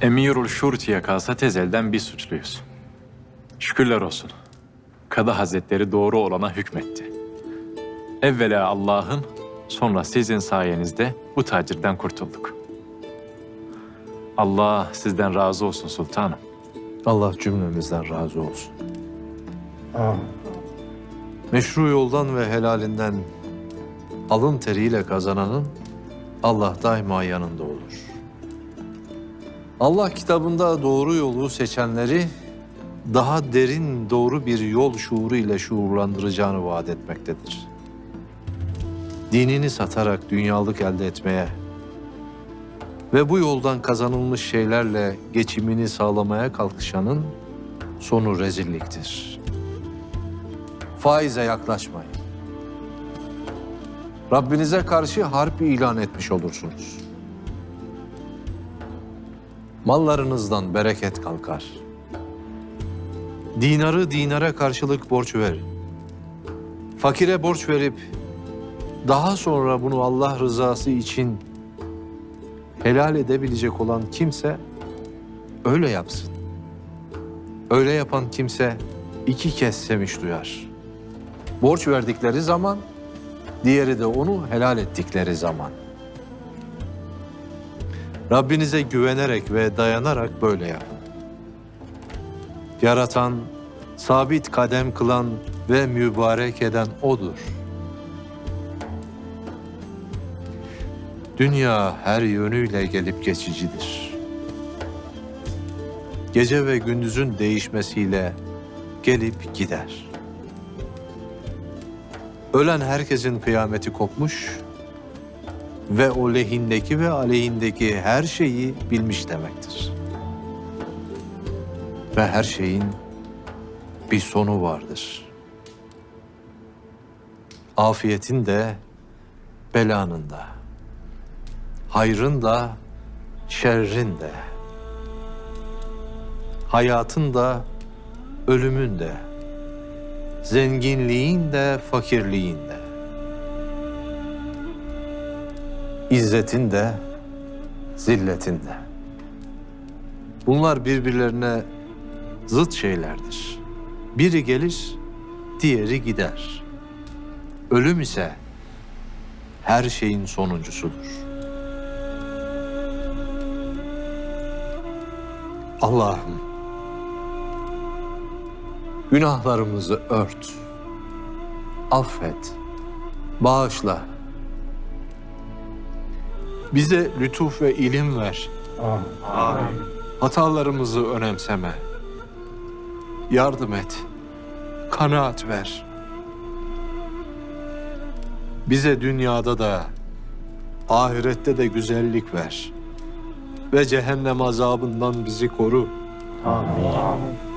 Emirul Şurti'ye kalsa tezelden bir suçluyuz. Şükürler olsun. Kadı Hazretleri doğru olana hükmetti. Evvela Allah'ın, sonra sizin sayenizde bu tacirden kurtulduk. Allah sizden razı olsun sultanım. Allah cümlemizden razı olsun. Meşru yoldan ve helalinden alın teriyle kazananın Allah daima yanında olur. Allah kitabında doğru yolu seçenleri daha derin doğru bir yol şuuru ile şuurlandıracağını vaat etmektedir. Dinini satarak dünyalık elde etmeye ve bu yoldan kazanılmış şeylerle geçimini sağlamaya kalkışanın sonu rezilliktir. Faize yaklaşmayın. Rabbinize karşı harp ilan etmiş olursunuz. Mallarınızdan bereket kalkar. Dinarı dinara karşılık borç verin. Fakire borç verip daha sonra bunu Allah rızası için helal edebilecek olan kimse öyle yapsın. Öyle yapan kimse iki kez sevinç duyar. Borç verdikleri zaman, diğeri de onu helal ettikleri zaman. Rabbinize güvenerek ve dayanarak böyle yapın. Yaratan, sabit kadem kılan ve mübarek eden O'dur. Dünya her yönüyle gelip geçicidir. Gece ve gündüzün değişmesiyle gelip gider. Ölen herkesin kıyameti kopmuş ve o lehindeki ve aleyhindeki her şeyi bilmiş demektir. Ve her şeyin bir sonu vardır. Afiyetin de belanın da hayrın da, şerrin de, hayatın da, ölümün de, zenginliğin de, fakirliğin de, izzetin de, zilletin de. Bunlar birbirlerine zıt şeylerdir. Biri gelir, diğeri gider. Ölüm ise her şeyin sonuncusudur. Allah'ım günahlarımızı ört, affet, bağışla. Bize lütuf ve ilim ver. Hatalarımızı önemseme. Yardım et, kanaat ver. Bize dünyada da, ahirette de güzellik ver ve cehennem azabından bizi koru. Amin.